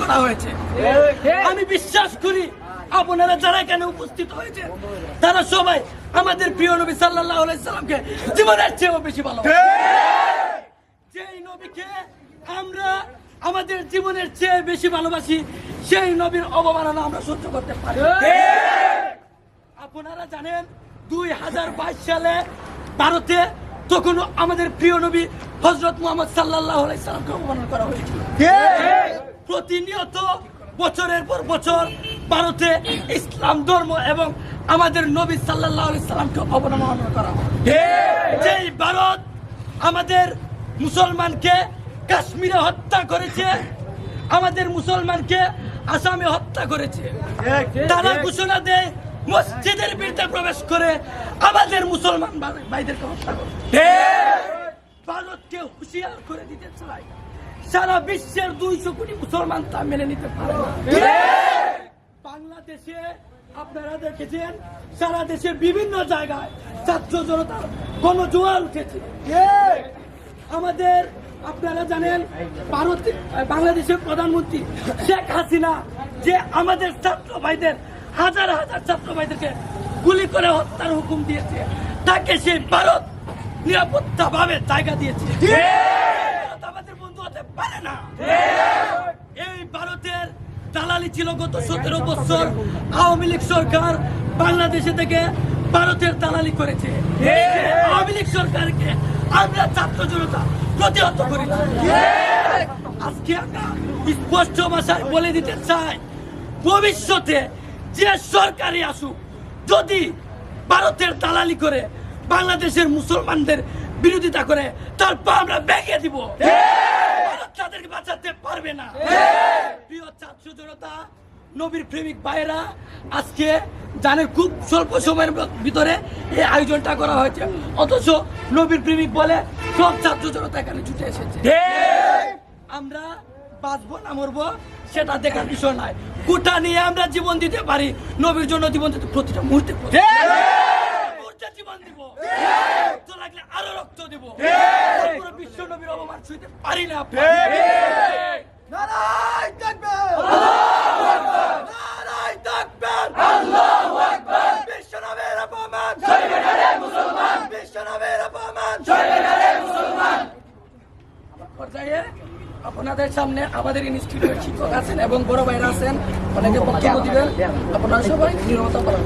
করা হয়েছে। আমি বিশ্বাস করি আপনারা যারা এখানে উপস্থিত হয়েছে তারা সবাই আমাদের প্রিয় নবী সাল্লাল্লাহু আলাইহি সাল্লামকে জীবনের চেয়েও বেশি ভালো যেই নবীকে আমরা আমাদের জীবনের চেয়ে বেশি ভালোবাসি সেই নবীর অবমাননা আমরা সহ্য করতে পারি আপনারা জানেন দুই হাজার বাইশ সালে ভারতে তখন আমাদের প্রিয় নবী হজরত মোহাম্মদ সাল্লাহ সাল্লামকে অবমাননা করা হয়েছিল। প্রতিনিয়ত বছরের পর বছর ভারতে ইসলাম ধর্ম এবং আমাদের নবী সাল্লাহ সাল্লামকে অবমাননা করা যেই ভারত আমাদের মুসলমানকে কাশ্মীরে হত্যা করেছে আমাদের মুসলমানকে আসামে হত্যা করেছে। তারা ঘোষণা দেয় মসজিদের বিরুদ্ধে প্রবেশ করে আমাদের মুসলমান ভাই- ভাইদেরকে হত্যা করে ভারতকে হুঁশিয়ার করে দিতে চাই সারা বিশ্বের দুইশো কোটি মুসলমান তা মেনে নিতে পারে বাংলাদেশে আপনারা দেখেছেন সারা দেশে বিভিন্ন জায়গায় ছাত্র জনতার গণজোয়ার উঠেছে। আমাদের আপনারা জানেন ভারত বাংলাদেশের প্রধানমন্ত্রী শেখ হাসিনা যে আমাদের ছাত্র ভাইদের হাজার হাজার ছাত্র ভাইদেরকে গুলি করে হত্যার হুকুম দিয়েছে তাকে সেই ভারত নিরাপত্তা ভাবে জায়গা দিয়েছে ভারত আমাদের বন্ধু হতে পারে না। এই ভারতের দালালি ছিল গত সতেরো বছর। আওয়ামী লীগ সরকার বাংলাদেশে থেকে ভারতের দালালি করেছে। আওয়ামী লীগ সরকারকে আমরা ছাত্র জনতা প্রতিহত করেছি আজকে আমরা স্পষ্ট ভাষায় বলে দিতে চাই, ভবিষ্যতে যে সরকারি আসুক, যদি ভারতের দালালি করে বাংলাদেশের মুসলমানদের বিরোধিতা করে তারপর আমরা ভেঙে দিব। পারবে না। প্রিয় ছাত্র জনতা, নবীর প্রেমিক ভাইয়েরা, আজকে জানেন খুব স্বল্প সময়ের ভিতরে এই আয়োজনটা করা হয়েছে। অথচ নবীর প্রেমিক বলে সব ছাত্র জনতা এখানে ছুটে এসেছে। আমরা বাঁচবো না মরবো, সেটা দেখার বিষয় নয়। কোটা নিয়ে আমরা জীবন দিতে পারি, নবীর জন্য জীবন দিতে প্রতিটা মুহূর্তে জীবন দিব। আরও রক্ত দিব। বিশ্ব নবীর অবমান ছুঁতে পারি না। আপনাদের সামনে আমাদের ইনস্টিটিউটের শিক্ষক আছেন এবং বড় ভাইরা আছেন। অনেকে বক্তব্য দিবেন। আপনারা সবাই নিরবতা পালন।